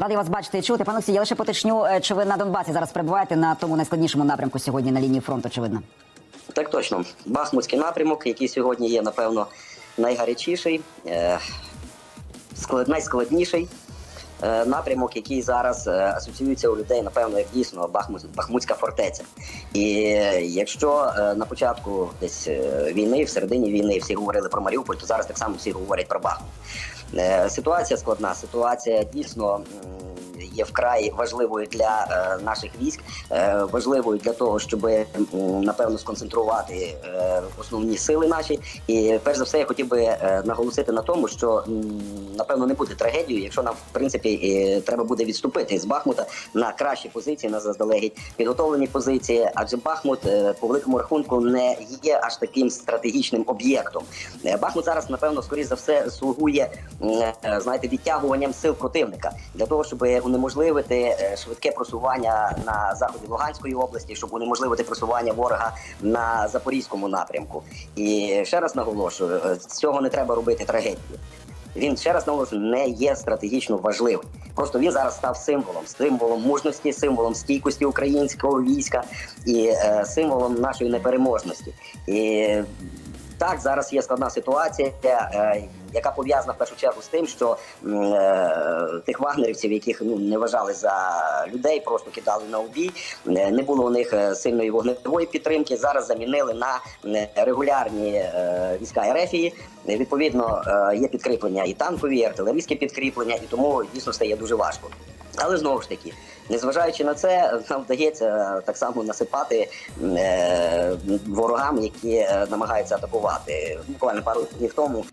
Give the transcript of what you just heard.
раді вас бачити і чути. Пан Олексій, я лише поточню, е, чи ви на Донбасі зараз перебуваєте на тому найскладнішому напрямку сьогодні на лінії фронту, очевидно. Так точно. Бахмутський напрямок, який сьогодні є, напевно, найгарячіший, е, склад- найскладніший напрямок, який зараз е, асоціюється у людей, напевно, як дійсно Бахмут, Бахмутська фортеця. І е, якщо е, на початку десь е, війни, в середині війни всі говорили про Маріуполь, то зараз так само всі говорять про Бахмут. Е, Ситуація складна, ситуація дійсно. Є вкрай важливою для е, наших військ, е, важливою для того, щоб напевно сконцентрувати е, основні сили наші. І перш за все, я хотів би наголосити на тому, що напевно не буде трагедією, якщо нам в принципі треба буде відступити з Бахмута на кращі позиції, на заздалегідь підготовлені позиції. Адже Бахмут по великому рахунку не є аж таким стратегічним об'єктом. Бахмут зараз, напевно, скоріш за все слугує знаєте, відтягуванням сил противника для того, щоб унеможливити е, швидке просування на заході Луганської області, щоб унеможливити просування ворога на запорізькому напрямку. І ще раз наголошую, е, з цього не треба робити трагедію. Він ще раз наголошую, не є стратегічно важливим. Просто він зараз став символом, символом мужності, символом стійкості українського війська і е, символом нашої непереможності. І так, зараз є складна ситуація, е, яка пов'язана в першу чергу з тим, що е, тих вагнерівців, яких ну не вважали за людей, просто кидали на убій. е, Не було у них сильної вогневої підтримки. Зараз замінили на регулярні війська РФії. Е, Відповідно, є підкріплення і танкові, і артилерійські підкріплення, і тому дійсно стає дуже важко. Але знову ж таки, незважаючи на це, нам вдається так само насипати е, ворогам, які е, намагаються атакувати. Буквально пару днів тому